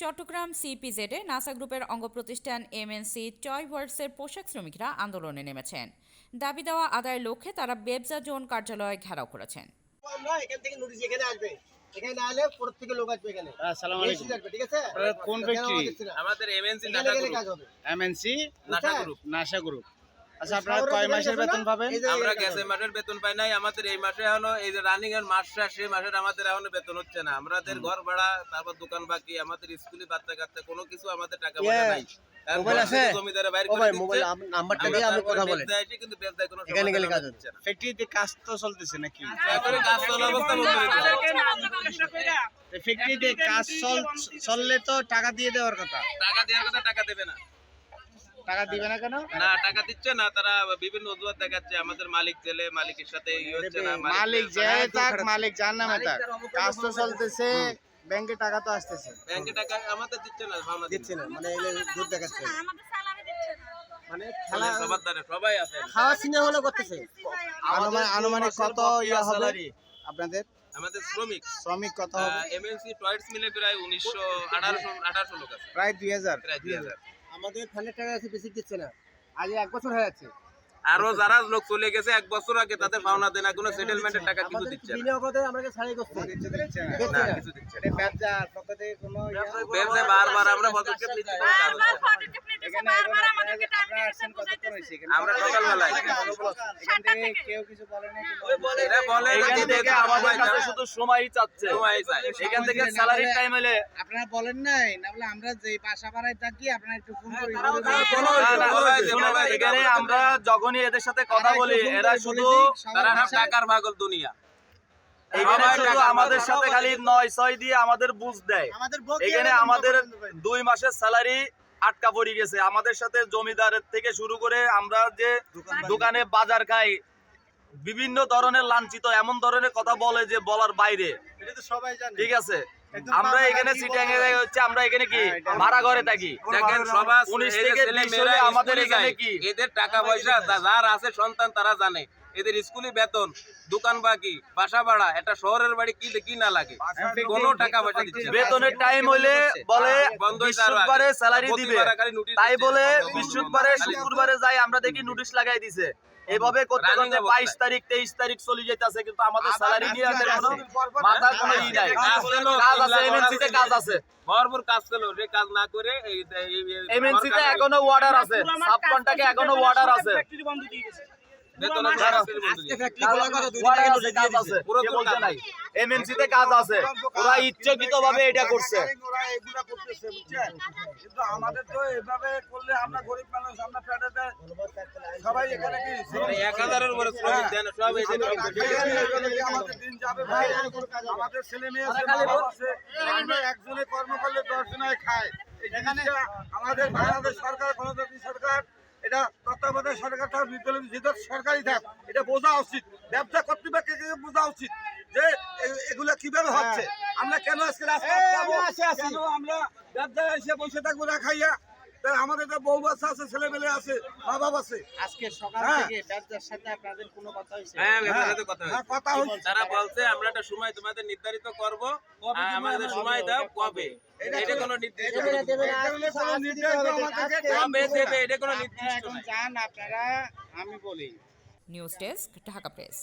Chittagong সিপিজেডে NASA গ্রুপের অঙ্গ প্রতিষ্ঠান এমএনসি টয় ওয়ার্ডসের পোশাক শ্রমিকরা আন্দোলনে নেমেছেন। দাবি দেওয়া আদায়ের লক্ষ্যে তারা বেবজা জোন কার্যালয় ঘেরাও করেছেন। এখান থেকে নোটিশ এখানে আসবে। এখানে না এলে প্রত্যেকে লোক আসবে এখানে। আসসালামু আলাইকুম। ঠিক আছে? কোন কেন আমাদের এমএনসি গেলে গ্রুপ। এমএনসি নাশা গ্রুপ। আচ্ছা আপনারা কয় মাসের বেতন পাবেন? আমরা এখানে মাসের বেতন পাই নাই আমাদের এই মাসে হলো এই যে রানিং এর মাসটা সেই মাসের আমাদের এখনও বেতন হচ্ছে না। আমাদের ঘর ভাড়া তারপর দোকান বাকি আমাদের স্কুলে বাচ্চা কাচ্চা কোনো কিছু আমাদের টাকা পয়সা ইয়ে, নাই। মোবাইল আছে? থেকে জমিদারে বাইরে ও করে ভাই দিচ্ছে। মোবাইল নাম্বারটা দিয়ে আপনি কথা বলেন কিন্তু কোনো এখানে গেলে কাজ হচ্ছে। না। ফ্যাক্টরিতে কাজ তো চলতেছে নাকি? কাজ চলার অবস্থা বন্ধ করে দিল। ফ্যাক্টরিতে কাজ চললে তো টাকা দিয়ে দেওয়ার কথা। টাকা দেওয়ার কথা টাকা দেবে না। টাকা দিবে না কেন? না টাকা দিচ্ছে না তারা বিভিন্ন অজুহাত দেখাচ্ছে আমাদের মালিক জেলে মালিকের সাথে হচ্ছে না মালিক যে থাক মালিক যার নামে থাক। কাজ তো চলতেছে ব্যাংকে টাকা তো আসতেছে। ব্যাংকে টাকা আমাদের দিচ্ছে না ভাবনা দিচ্ছে না মানে দুধ দেখাচ্ছে। আমাদের স্যালারি দিচ্ছে না মানে খেলা খেলা সবাই আছে। খাওয়া সিনে হলে করতেছে। আনুমানিক আনুমানিক কত ইয়া হবে আপনাদের? আমাদের শ্রমিক। শ্রমিক কত হবে? এমএনসি টয়েটস মিলে প্রায় লোক আছে। দুই হাজার। প্রায় দুই হাজার। আমাদের ফান্ডের টাকা আছে বেশি দিচ্ছে না। আজ এক বছর হয়ে যাচ্ছে। আরও যারা লোক চলে গেছে এক বছর আগে তাদের পাওনা দেনা কোনো সেটেলমেন্টের টাকা কিছু দিচ্ছে না। বিনা আমাকে কিছু দিচ্ছে না। দিচ্ছে না না। কিছু দিচ্ছে না। এটা ব্যবসার কোনো ব্যবসায় বারবার আমরা পদক্ষেপ নিচ্ছি কোনো এখানে আমরা। কেউ কিছু এরা বলে আমাদের কাছে শুধু চাচ্ছে। সময়। এখান থেকে স্যালারি টাইম হলে আপনারা বলেন নাই না বলে আমরা যে বাসা ভাড়ায় থাকি আপনারা একটু ফোন করি এখানে আমরা যখনই এদের সাথে কথা বলি এরা শুধু তারা টাকার পাগল দুনিয়া। এখানে শুধু আমাদের সাথে খালি নয় ছয় দিয়ে আমাদের বুঝ দেয়। এখানে আমাদের। দুই মাসের স্যালারি আটকা পড়ে গেছে। আমাদের সাথে জমিদারের থেকে শুরু করে আমরা যে দোকানে বাজার খাই বিভিন্ন ধরনের লাঞ্ছিত এমন ধরনের কথা বলে যে বলার বাইরে। এটা তো সবাই জানে। ঠিক আছে? আমরা এখানে হচ্ছে আমরা এখানে কি? হ্যাঁ, ভাড়া ঘরে থাকি। দেখেন সবার উনিশ এই যে থেকে আমাদের এখানে কি? এদের টাকা পয়সা যার আছে সন্তান তারা জানে। এদের স্কুলে বেতন দোকান বাকি বাসা ভাড়া একটা শহরের বাড়ি কি কি না লাগে? কোনো টাকা পয়সা দিচ্ছে বেতনের টাইম হইলে বলে আগে। বৃহস্পতিবারে স্যালারি দিবে। তাই বলে খালি শুক্রবারে যাই আমরা দেখি নোটিশ লাগাই দিছে। এভাবে করতে করতে বাইশ তারিখ তেইশ তারিখ চলে যেতেছে কিন্তু আমাদের স্যালারি নিয়ে এদের কোনো। মাথার কোনো ই নাই। কাজ আছে লাখ এমএনসি তে কাজ আছে। ভরপুর কাজ ছিল যে কাজ না করে এই এই- এই- এমএনসি তে সরকারের এখনও অর্ডার আছে। সাব কন্টাকে এখনও অর্ডার আছে। বেতনের টাকা ছিল বন্ধ দিয়ে। ফ্যাক্টরি খোলার কথা দুই দিন order আগে আছে, নোটিশ কাজ আছে। দিচ্ছে। পুরো কে তো বলছে কাজ নাই এমএনসি তে কাজ আছে। ওরা ইচ্ছাকৃত ভাবে এটা করছে। ওরা এগুলা করতেছে বুঝছেন কিন্তু আমাদের তো এভাবে করলে আমরা গরিব মানুষ আমরা পেটেতে সবাই এখানে কি এক হাজারের উপরে শ্রমিক দেন সব এই যে আমরা খাইয়ে নিয়ে গেলে কি আমাদের দিন যাবে ভাই আমাদের ছেলে মেয়ে আছে মা বাবা আছে। আমরা একজনে কর্ম করলে দশ জনে খায় জিনিসটা আমাদের বাংলাদেশ সরকার গণতান্ত্রিক সরকার এটা তত্ত্বাবধায়ক সরকারটা বিদ্যালয় যেটা সরকারই থাক এটা বোঝা উচিত। ব্যবসা কর্তৃপক্ষকে বোঝা উচিত যে এগুলো কীভাবে হচ্ছে। আমরা কেন আজকে রাস্তায় আমরা ব্যবসা এসে বসে থাকব না খাইয়া? আমাদের তো বউ বাচ্চা আছে ছেলে মেলে আছে মা বাবা আছে। আজকে সকাল হ্যাঁ। থেকে ব্যবসার সাথে আপনাদের কোনো কথা হয়েছে? হ্যাঁ ব্যাপারের সাথে কথা হ্যাঁ, হয়েছে। কথা হচ্ছে তারা বলছে আমরা একটা সময় তোমাদের নির্ধারিত করব। আমাদের সময় দাও কবে? এটা কোনো নির্দিষ্ট কবে দেবে এটা কোনো নির্দিষ্ট আপনারা আমি বলি। News desk Dhaka press